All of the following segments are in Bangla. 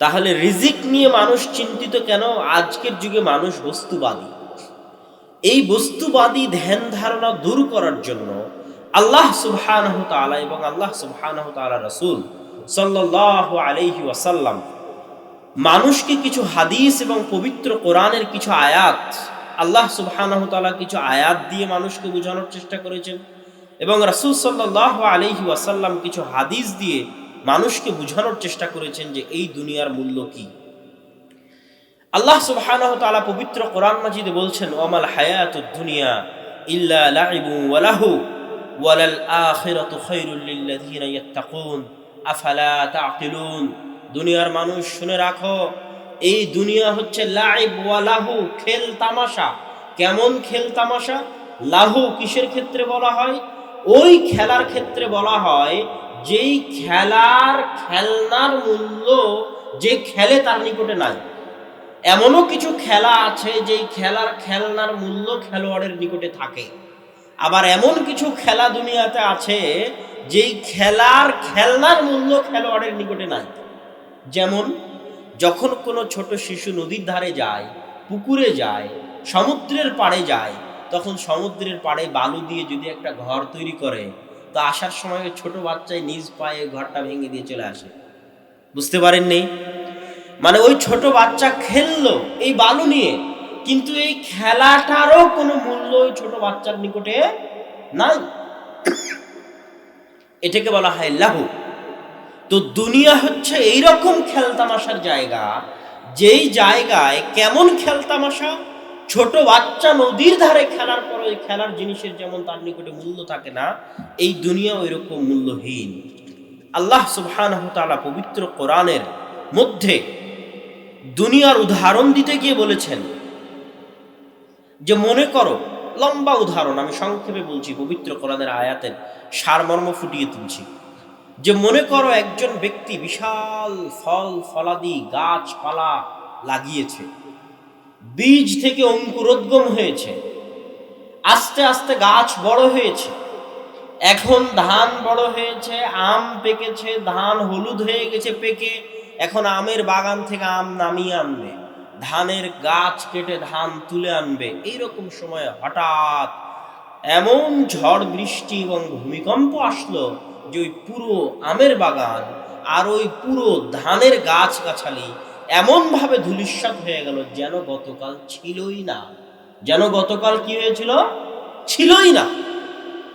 তাহলে রিজিক নিয়ে মানুষ চিন্তিত কেন? আজকের যুগে মানুষ বস্তুবাদী। এই বস্তুবাদী ধ্যান ধারণা দূর করার জন্য আল্লাহ সুবহানাহ তাআলা এবং আল্লাহ সুবহানাহ তাআলা রাসূল সাল্লাল্লাহু আলাইহি ওয়াসাল্লাম মানুষকে কিছু হাদিস এবং পবিত্র কোরআনের কিছু আয়াত, আল্লাহ সুবহানাহু তাআলা কিছু আয়াত দিয়ে মানুষকে বোঝানোর চেষ্টা করেছেন এবং রাসূল সাল্লাল্লাহু আলাইহি ওয়াসাল্লাম কিছু হাদিস দিয়ে মানুষকে বোঝানোর চেষ্টা করেছেন যে এই দুনিয়ার মূল্য কি। আল্লাহ সুবহানাহু তাআলা পবিত্র কোরআন মাজিদে বলছেন, ওয়ামাল হায়াতুদ দুনিয়া ইল্লা লাইবু ওয়া লাহু, ওয়ালাল আখিরাতু খায়রুল লিল্লাযিনা ইয়াত্তাকুন, আফালা তাকিলুন? দুনিয়ার মানুষ, শুনে রাখো, এই দুনিয়া হচ্ছে লাইব ওয়া লাহু, খেল তামাশা। কেমন খেল তামাশা? লাহু কিসের ক্ষেত্রে বলা হয়? ওই খেলার ক্ষেত্রে বলা হয় যেই খেলার খেলনার মূল্য যে খেলে তার নিকটে নাই। এমনও কিছু খেলা আছে যেই খেলার খেলনার মূল্য খেলোয়াড়ের নিকটে থাকে। আবার এমন কিছু খেলা দুনিয়াতে আছে যেই খেলার খেলনার মূল্য খেলোয়াড়ের নিকটে নাই। যেমন, যখন কোনো ছোট শিশু নদীর ধারে যায়, পুকুরে যায়, সমুদ্রের পাড়ে যায়, তখন সমুদ্রের পাড়ে বালু দিয়ে যদি একটা ঘর তৈরি করে তো আসার সময় ওই ছোট বাচ্চায় নিজ পায়ে ঘরটা ভেঙে দিয়ে চলে আসে। বুঝতে পারেননি? মানে ওই ছোট বাচ্চা খেললো এই বালু নিয়ে, কিন্তু এই খেলাটারও কোনো মূল্য ওই ছোট বাচ্চার নিকটে নাই। এটাকে বলা হয় লাহু। তো দুনিয়া হচ্ছে এইরকম খেলতামাশার জায়গা, যেই জায়গায় কেমন খেলতামাশা ছোট বাচ্চা নদীর ধারে খেলার পরে ওই খেলার জিনিসের যেমন তার নিকটে মূল্য থাকে না, এই দুনিয়া ওই রকম মূল্যহীন। আল্লাহ সুবহানাহু পবিত্র কোরআনের মধ্যে দুনিয়ার উদাহরণ দিতে গিয়ে বলেছেন যে, মনে করো, লম্বা উদাহরণ, আমি সংক্ষেপে বলছি, পবিত্র কোরআনের আয়াতের সারমর্ম ফুটিয়ে তুলছি। যে, মনে করো একজন ব্যক্তি বিশাল ফল, ফলাদি, গাছপালা লাগিয়েছে। বীজ থেকে অঙ্কুরোদ্গম হয়েছে। আস্তে আস্তে গাছ বড় হয়েছে। এখন ধান বড় হয়েছে, আম পেকেছে, ধান হলুদ হয়ে গেছে পেকে। এখন আমের বাগান থেকে আম নামিয়ে আনবে। ধানের গাছ কেটে ধান তুলে আনবে। এইরকম সময় হঠাৎ এমন ঝড় বৃষ্টি এবং ভূমিকম্প আসলো যে ওই পুরো আমের বাগান আর ওই পুরো ধানের গাছ গাছালি এমনভাবে ধুলিস্বাদ হয়ে গেল যেন গতকাল ছিলই না। যেন গতকাল কি হয়েছিল? ছিলই না।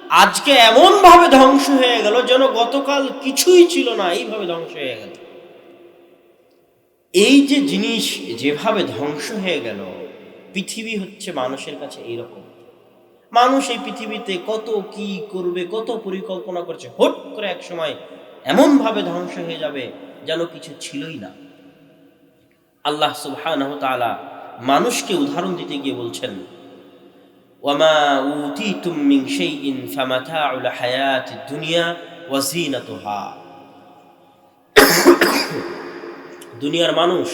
আজকে এমনভাবে ধ্বংস হয়ে গেল যেন গতকাল কিছুই ছিল না, এইভাবে ধ্বংস হয়ে গেল। এই যে জিনিস যেভাবে ধ্বংস হয়ে গেল, পৃথিবী হচ্ছে মানুষের কাছে এইরকম। মানুষ এই পৃথিবীতে কত কি করবে, কত পরিকল্পনা করছে, হট করে এক সময় এমনভাবে ধ্বংস হয়ে যাবে যেন কিছু ছিলই না। আল্লাহ সুবহানাহু মানুষকে উদাহরণ দিতে গিয়ে বলছেন, ওয়ামা উতিতুম দুনিয়া দুনিয়ার মানুষ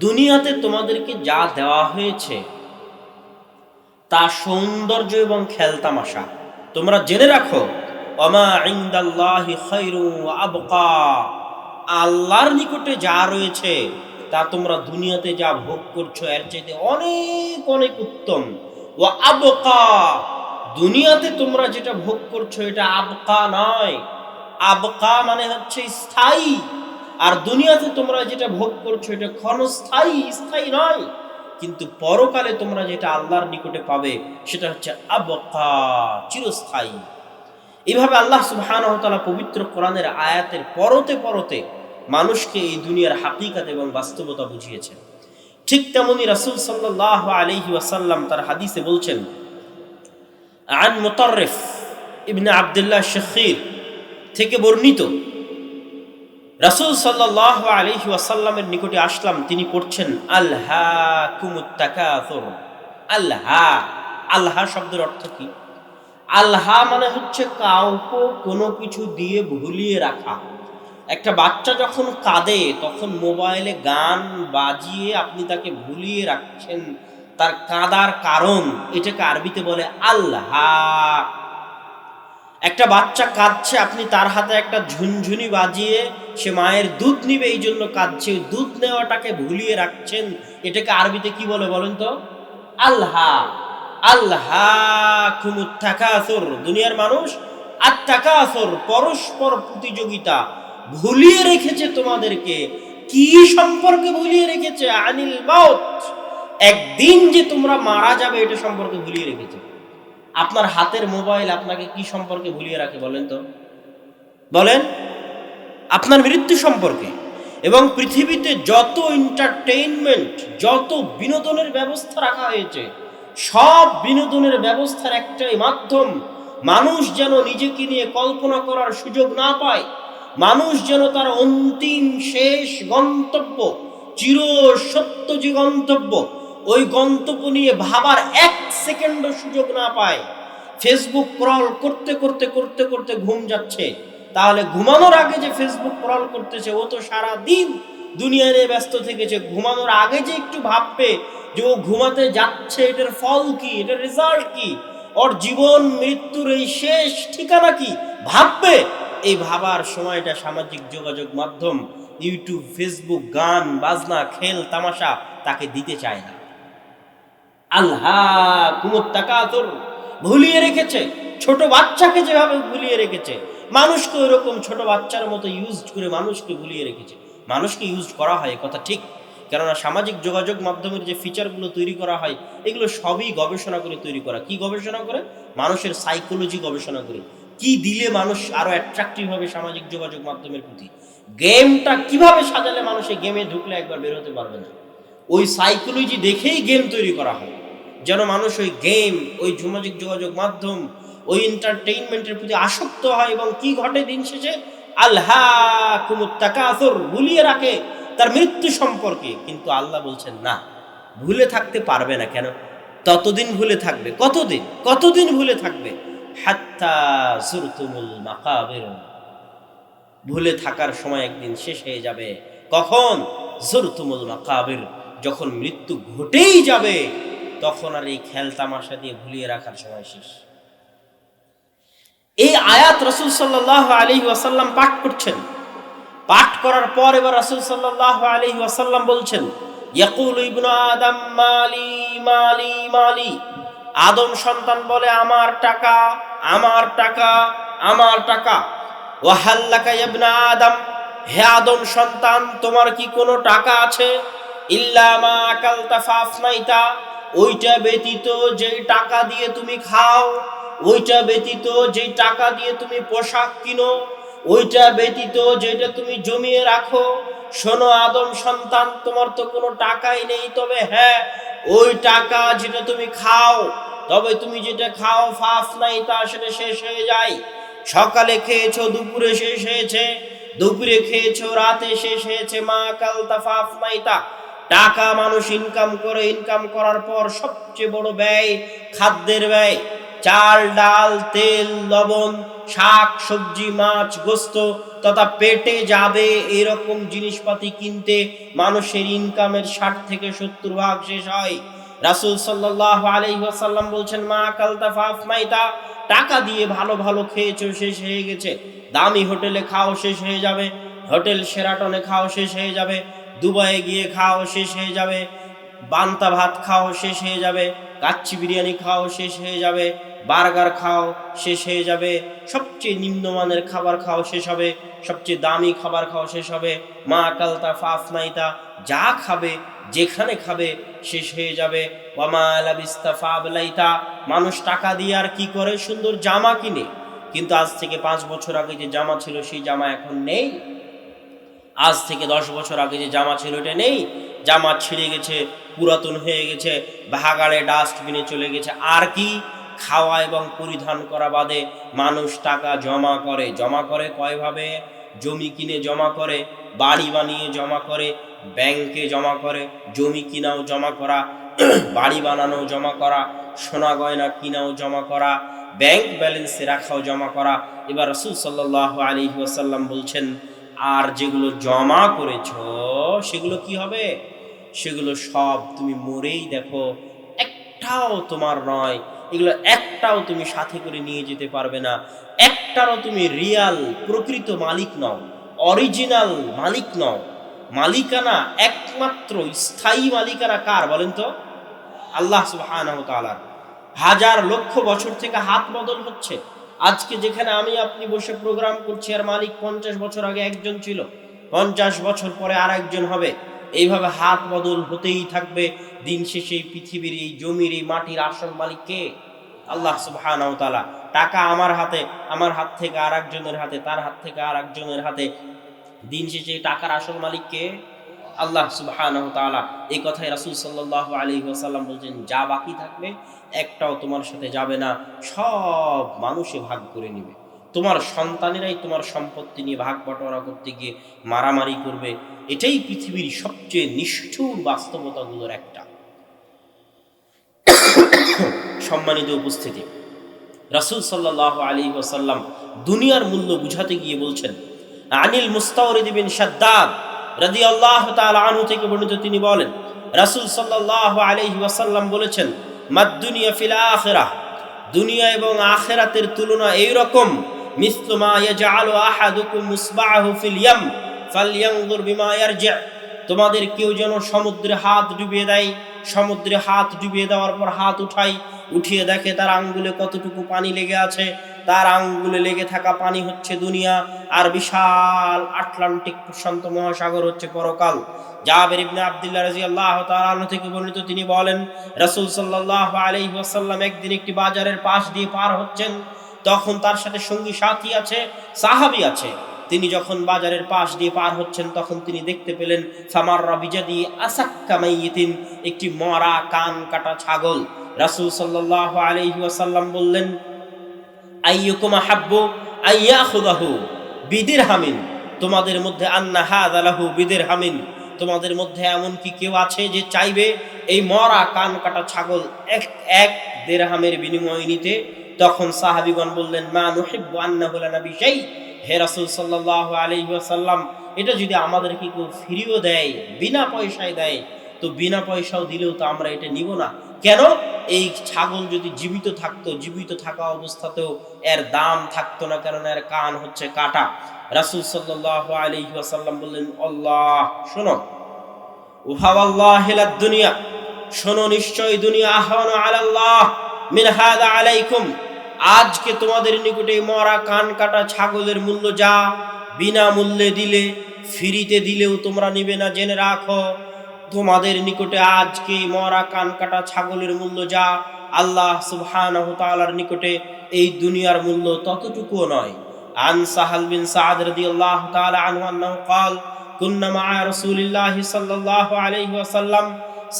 দুনিয়াতে তোমাদেরকে যা দেওয়া হয়েছে, তা সৌন্দর্য এবং খেলতামাশা, তোমরা জেনে রাখো আল্লাহর নিকটে যা রয়েছে তা তোমরা দুনিয়াতে যা ভোগ করছ, এর চাইতে অনেক অনেক উত্তম। ও আবকা, দুনিয়াতে তোমরা যেটা ভোগ করছ, এটা আবকা নয়। আবকা মানে হচ্ছে স্থায়ী। আর দুনিয়াতে তোমরা যেটা ভোগ করছ, এটা ক্ষণস্থায়ী, স্থায়ী নয়। কিন্তু পরকালে তোমরা যেটা আল্লাহর নিকটে পাবে, সেটা হচ্ছে আবকা, চিরস্থায়ী। এইভাবে আল্লাহ সুবহানাহু তাআলা পবিত্র কোরআনের আয়াতের পরতে পরতে মানুষকে এই দুনিয়ার হাকিকাত এবং বাস্তবতা বুঝিয়েছেন ঠিক তেমনি রাসূল সাল্লাল্লাহু আলাইহি ওয়াসাল্লাম তার হাদিসে বলছেন, আন মুতাররিফ ইবনে আব্দুল্লাহ শখীর থেকে বর্ণিত, রাসূল সাল্লাহ আলহি ওয়াসাল্লামের নিকটে আসলাম, তিনি পড়ছেন আল্হা কুমুত্তাকাথুর আল্লাহা আল্লাহ শব্দের অর্থ কি? আল্লাহা মানে হচ্ছে কাউকে কোনো কিছু দিয়ে ভুলিয়ে রাখা। একটা বাচ্চা যখন কাঁদে, তখন মোবাইলে গান বাজিয়ে আপনি তাকে ভুলিয়ে রাখছেন। তার কাঁদার কারণ এটাকে আরবিতে বলে আল্লাহা। একটা বাচ্চা কাঁদছে, আপনি তার হাতে একটা ঝুনঝুনি বাজিয়ে সে মায়ের দুধ নিবে, এই জন্য কাঁদছে। দুধ নেওয়াটাকে ভুলিয়ে রাখছেন, এটাকে আরবিতে কি বলে বলেন তো? আল্লাহ। আল্লাহ কুমুত্থাকাসর দুনিয়ার মানুষ আত্মাকাসর পরস্পর প্রতিযোগিতা। ভুলিয়ে রেখেছে তোমাদেরকে। কি সম্পর্কে ভুলিয়ে রেখেছে? আনিল মাউত। একদিন যে তোমরা মারা যাবে, এটা সম্পর্কে ভুলিয়ে রেখেছে। আপনার হাতের মোবাইল আপনাকে কি সম্পর্কে ভুলিয়ে রাখে বলেন তো? বলেন, আপনার মৃত্যু সম্পর্কে। এবং পৃথিবীতে যত এন্টারটেইনমেন্ট যত বিনোদনের ব্যবস্থা রাখা হয়েছে, সব বিনোদনের ব্যবস্থার একটাই মাধ্যম, মানুষ যেন নিজেকে নিয়ে কল্পনা করার সুযোগ না পায়। মানুষ যেন তার অন্তিম শেষ গন্তব্য, চির সত্য যে গন্তব্য, ওই গন্তব্য নিয়ে ভাবার এক সেকেন্ডও সুযোগ না পায়। ফেসবুক ক্রল করতে করতে করতে করতে ঘুম যাচ্ছে। তাহলে ঘুমানোর আগে যে ফেসবুক ক্রল করতেছে, ও তো সারা দিন দুনিয়া নিয়ে ব্যস্ত থেকেছে। ঘুমানোর আগে যে একটু ভাববে যে ও ঘুমাতে যাচ্ছে, এটার ফল কি, এটার রেজাল্ট কি? ওর জীবন, মৃত্যুর এই শেষ ঠিকানা কি? ভাববে এই ভাবার সময়টা সামাজিক যোগাযোগ মাধ্যম ইউটিউব ফেসবুক গান, বাজনা, খেল, তামাশা তাকে দিতে চায় না। আল্লাহ কুমুর তাকাতুর ভুলিয়ে রেখেছে। ছোট বাচ্চাকে যেভাবে ভুলিয়ে রেখেছে, মানুষকে ওইরকম ছোট বাচ্চার মতো ইউজ করে মানুষকে ভুলিয়ে রেখেছে। মানুষকে ইউজ করা হয় কথা ঠিক। কেননা সামাজিক যোগাযোগ মাধ্যমের যে ফিচারগুলো তৈরি করা হয়, এগুলো সবই গবেষণা করে তৈরি করা। কি গবেষণা করে? মানুষের সাইকোলজি গবেষণা করে। কি দিলে মানুষ আরও অ্যাট্রাকটিভ হবে সামাজিক যোগাযোগ মাধ্যমের প্রতি? গেমটা কীভাবে সাজালে মানুষ এই গেমে ঢুকলে একবার বের হতে পারবে না? ওই সাইকোলজি দেখেই গেম তৈরি করা হয়। যেন মানুষ ওই গেম ওই সামাজিক যোগাযোগ মাধ্যম, ওই এন্টারটেইনমেন্টের প্রতি আসক্ত হয় এবং কি ঘটে দিন শেষে? আল্লাহ কুমুত্তাকাসর ভুলিয়ে রাখে তার মৃত্যু সম্পর্কে। কিন্তু আল্লাহ বলছেন, না, ভুলে থাকতে পারবে না কেন? ততদিন ভুলে থাকবে। কতদিন? কতদিন ভুলে থাকবে? ভুলে থাকার সময় একদিন শেষ হয়ে যাবে। কখন? জুরতুমুল মাকাবির। যখন মৃত্যু ঘটেই যাবে, তখন আর এই খেল তামাশা দিয়ে ভুলিয়ে রাখার সময় শেষ। এই আয়াত রসুল সাল্লাহ আলী ওয়াসাল্লাম পাঠ করছেন। পাঠ করার পর এবার রসুল সাল্লাহ আলী ওয়াসাল্লাম বলছেন, ইয়াকুল ইবনু আদম, মালি মালি মালি। আদম সন্তান বলে, আমার টাকা আমার টাকা আমার টাকা। ওয়াহাল্লাকা ইবনা আদম, হে আদম সন্তান, তোমার কি কোনো টাকা আছে? ইল্লা মা আকালতা ফাফনাইতা ওইটা ব্যতীত যেই টাকা দিয়ে তুমি খাও, ওইটা ব্যতীত যেই টাকা দিয়ে তুমি পোশাক কিনো, ওইটা ব্যতীত যেটা তুমি জমিয়ে রাখো। শোনো আদম সন্তান, তোমার তো কোনো টাকাই নেই। তবে হ্যাঁ ওই টাকা যেটা তুমি খাও, তবে তুমি যেটা খাও ফাফ নাই, তা সেটা শেষ হয়ে যায়। সকালে খেয়েছো, দুপুরে শেষ হয়েছে, দুপুরে খেয়েছো, রাতে শেষ হয়েছে, মা কাল তাফাফ নাইতা টাকা, মানুষ ইনকাম করে ইনকাম করার পর সবচেয়ে বড় ব্যয় খাদ্যের ব্যয়। চাল, ডাল, তেল, লবণ শাক, সবজি, মাছ, গোস্ত তথা পেটে যাবে এরকম জিনিসপাতি কিনতে মানুষের ইনকামের ষাট থেকে সত্তর ভাগ শেষ হয়। রাসুল সাল্লাহ আলহিহাসাল্লাম বলছেন, মা কালতা ফাফ মাইতা। টাকা দিয়ে ভালো ভালো খেয়েছো, শেষ হয়ে গেছে। দামি হোটেলে খাও, শেষ হয়ে যাবে। হোটেল সেরাটনে খাও, শেষ হয়ে যাবে। দুবাইয়ে গিয়ে খাও, শেষ হয়ে যাবে। বান্তা ভাত খাও, শেষ হয়ে যাবে। কাচ্চি বিরিয়ানি খাও, শেষ হয়ে যাবে। বার্গার খাও, শেষ হয়ে যাবে। সবচেয়ে নিম্নমানের খাবার খাও শেষ হবে, সবচেয়ে দামি খাবার খাও শেষ হবে। মা কালতা ফাফ নাইতা যা খাবে, যেখানে খাবে, শেষ হয়ে যাবে। মানুষ টাকা দিয়ে আর কি করে? সুন্দর জামা কিনে। কিন্তু আজ থেকে পাঁচ বছর আগে যে জামা ছিল, সেই জামা এখন নেই। আজ থেকে দশ বছর আগে যে জামা ছিল, এটা নেই। জামা ছিঁড়ে গেছে, পুরাতন হয়ে গেছে ভাগাড়ে ডাস্টবিনে চলে গেছে। আর কি? খাওয়া এবং পরিধান করা বাদে মানুষ টাকা জমা করে। জমা করে কয়ভাবে জমি কিনে জমা করে, বাড়ি বানিয়ে জমা করে, ব্যাংকে জমা করে, জমি কিনাও জমা করা, বাড়ি বানানো জমা করা, সোনা গয়না কিনাও জমা করা, ব্যাংক ব্যালেন্সে রাখাও জমা করা। এবার রসুল সাল্লাহ আলী ওয়াসাল্লাম বলছেন, আর যেগুলো জমা করেছ, সেগুলো কি হবে? সেগুলো সব তুমি মরেই দেখো। একটাও তোমার নয় এগুলো একটাও তুমি সাথে করে নিয়ে যেতে পারবে না। একটারও তুমি রিয়াল প্রকৃত মালিক নও অরিজিনাল মালিক নও। মালিকানা একমাত্র স্থায়ী মালিকানা কার বলেন তো? আল্লাহ সুবহানাহু তাআলার হাজার লক্ষ বছর থেকে হাত বদল হচ্ছে। আজকে যেখানে আমি আপনি বসে প্রোগ্রাম করছি, আর মালিক পঞ্চাশ বছর আগে একজন ছিল, পঞ্চাশ বছর পরে আর একজন হবে। এইভাবে হাত বদল হতেই থাকবে দিন শেষে পৃথিবীর এই জমির, এই মাটির আসল মালিক কে? আল্লাহ সুবহানাহু তাআলা। টাকা আমার হাতে, আমার হাত থেকে আর একজনের হাতে, তার হাত থেকে আর একজনের হাতে। দিন শেষে টাকার আসল মালিক কে? আল্লাহ সুবহানাহু তাআলা। এই কথাই রাসূল সাল্লাল্লাহু আলাইহি ওয়াসাল্লাম বলছেন, যা বাকি থাকবে, একটাও তোমার সাথে যাবে না। সব মানুষে ভাগ করে নেবে। তোমার সন্তানেরাই তোমার সম্পত্তি নিয়ে ভাগ বটোয়ারা করতে গিয়ে মারামারি করবে, এটাই পৃথিবীর সবচেয়ে নিষ্ঠুর বাস্তবতাগুলোর একটা। সম্মানিত উপস্থিতি। রাসূল সাল্লাল্লাহু আলী ওয়াসাল্লাম দুনিয়ার মূল্য বুঝাতে গিয়ে বলছেন, আনিল মুস্তাওরিদ বিন শাদ্দাদ রাদিয়াল্লাহু তাআলা আনু থেকে বর্ণিত তিনি বলেন, রাসূল সাল্লাল্লাহু আলাইহি ওয়াসাল্লাম বলেছেন, মাদ দুনিয়া ফিল আখিরাহ। দুনিয়া এবং আখিরাতের তুলনা এইরকম রকম মিসলু মা ইয়াজআলু আহাদুকুম মুসবাহু ফিল ইয়াম ফালইয়ানজুর বিমা ইয়ারজি' তোমাদের কেউ যেন সমুদ্রে হাত ডুবিয়ে দেয়, সমুদ্রে হাত ডুবিয়ে দেওয়ার পর হাত উঠাই উঠিয়ে দেখে তার আঙ্গুলে কতটুকু পানি লেগে আছে। তার আঙ্গুলে লেগে থাকা পানি হচ্ছে দুনিয়া, আর বিশাল আটলান্টিক প্রশান্ত মহাসাগর হচ্ছে পরকাল। জাবের ইবনে আব্দুল্লাহ রাদিয়াল্লাহু তাআলা থেকে বর্ণিত তিনি বলেন, রাসূল সাল্লাল্লাহু আলাইহি ওয়াসাল্লাম একদিন একটি বাজারের পাশ দিয়ে পার হচ্ছেন। তখন তার সাথে সঙ্গী সাথী আছে, সাহাবী আছে। তিনি যখন বাজারের পাশ দিয়ে পার হচ্ছেন, তখন তিনি দেখতে পেলেন সামাররা বিজাদি আসাক্কা মাইয়িতিন, একটি মরা কান কাটা ছাগল। রাসূল সাল্লাল্লাহু আলাইহি ওয়াসাল্লাম বললেন, আইয়ুকুম আহাব্বু আইয়াখুদাহু বিদির হামিন তোমাদের মধ্যে আন্না হাদালাহু বিদির হামিন তোমাদের মধ্যে এমন কি কেউ আছে যে চাইবে, এই মরা কান কাটা ছাগল এক এক দেড়হামের বিনিময় নিতে তখন সাহাবিগণ বললেন, মা নুহিব্বু আন্নাহু লানা বিশাই হে রাসূল সাল্লাল্লাহু আলাইহি ওয়াসাল্লাম, এটা যদি আমাদেরকে কেউ ফিরিয়েও দেয়, বিনা পয়সায় দেয়, তো বিনা পয়সাও দিলেও তো আমরা এটা নিব না। কেন? এই ছাগল যদি জীবিত থাকতো, জীবিত থাকা অবস্থাতেও এর দাম থাকতো না, কেননা এর কান হচ্ছে কাটা। রাসূল সাল্লাল্লাহু আলাইহি ওয়াসাল্লাম বললেন, আল্লাহ, শোনো। উহাওয়াল্লাহ দুনিয়া। শোনো নিশ্চয় দুনিয়া আহওয়ানু আলাল্লাহ। মিনহাদা আলাইকুম, আজকে তোমাদের নিকটে মরা কান কাটা ছাগলের মূল্য যা বিনামূল্যে দিলে, ফিরিতে দিলেও তোমরা নিবে না, জেনে রাখো। তোমাদের নিকটে আজকে মরা কান কাটা ছাগলের মূল্য যা আল্লাহ সুবহান নিকটে এই দুনিয়ার মূল্য ততটুকু নয়। আন সাহাল বিন সাদ আল্লাহ কুন্নামা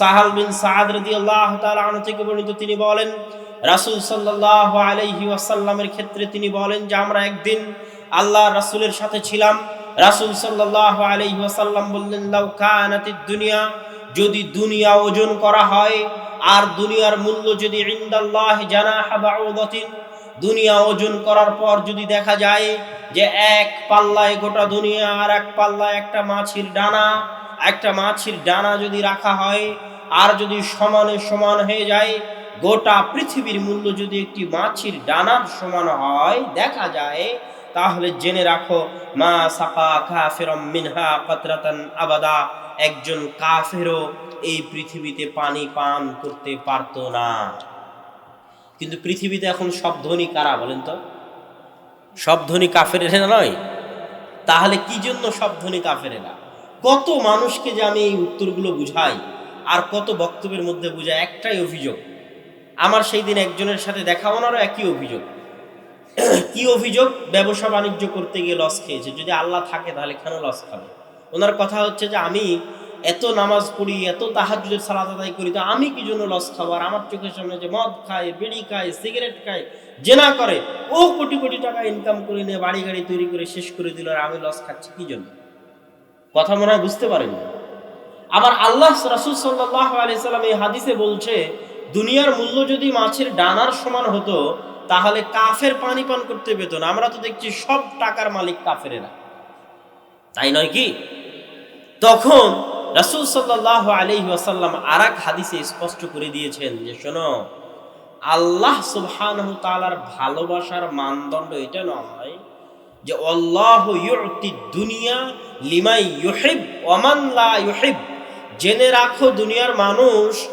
সাহাল বিন আল্লাহ থেকে তিনি বলেন রাসূল সাল্লাল্লাহু আলাইহি ওয়াসাল্লামের ক্ষেত্রে তিনি বলেন যে আমরা একদিন আল্লাহ রাসূলের সাথে ছিলাম। রাসূল সাল্লাল্লাহু আলাইহি ওয়াসাল্লাম বললেন, লাউ কানাতিদ দুনিয়া, যদি দুনিয়া ওজন করা হয়, আর দুনিয়ার মূল্য যদি ইনদাল্লাহ জানাহা বাউদাতিন, দুনিয়া ওজন করার পর যদি দেখা যায় যে এক পাল্লায় গোটা দুনিয়া আর এক পাল্লায় একটা মাছির ডানা, একটা মাছির ডানা যদি রাখা হয়, আর যদি সমানে সমান হয়ে যায় গোটা পৃথিবীর মূল্য যদি একটি মাছির ডানার সমান হয়, দেখা যায়, তাহলে জেনে রাখো, মা সাফা কাফিরম মিনহা কতরাতান আবাদা। একজন কাফেরও এই পৃথিবীতে পানি পান করতে পারতো না। কিন্তু পৃথিবীতে এখন সব ধনী কারা বলেন তো? সব ধনী কাফেরেরা নয়। তাহলে কি জন্য সব ধনী কাফেরেরা? কত মানুষকে যে আমি এই উত্তরগুলো বুঝাই, আর কত বক্তব্যের মধ্যে বুঝাই, একটাই অভিযোগ। আমার সেই দিন একজনের সাথে দেখা ওনারও একই অভিযোগ। কি অভিযোগ? ব্যবসা বাণিজ্য করতে গিয়ে লস খেয়েছে। যদি আল্লাহ থাকে, তাহলে কেন লস খাবে? ওনার কথা হচ্ছে যে, আমি এত নামাজ পড়ি, এত তাহাজুদের সালাত আদায় করি, তো আমি কি জন্য লস খাব? আর আমার চোখের সামনে যে মদ খায়, বিড়ি খায় সিগারেট খায়, জেনা করে, ও কোটি কোটি টাকা ইনকাম করে নিয়ে বাড়ি গাড়ি তৈরি করে শেষ করে দিল আর আমি লস খাচ্ছি কি জন্য? কথা মনে হয় বুঝতে পারেন আবার আল্লাহ রাসুল সাল্লাহ আলাইসাল্লাম এই হাদিসে বলছে দুনিয়ার মূল্য যদি মাছের ডানার সমান হতো, তাহলে কাফের পানি পান করতে পেত না। আমরা তো দেখছি সব টাকার মালিক কাফেরেরা। তাই নয় কি? তখন রাসুল সাল্লাহ আলহি আসাল্লাম আর এক হাদিসে স্পষ্ট করে দিয়েছেন যে, শোনো, আল্লাহ সুবহান তালার ভালোবাসার মানদণ্ড এটা নয় যে অল্লাহ দুনিয়া লিমাই ইউহিব ওমান লা ইউহিব। জেনে রাখো, দুনিয়ার মানুষ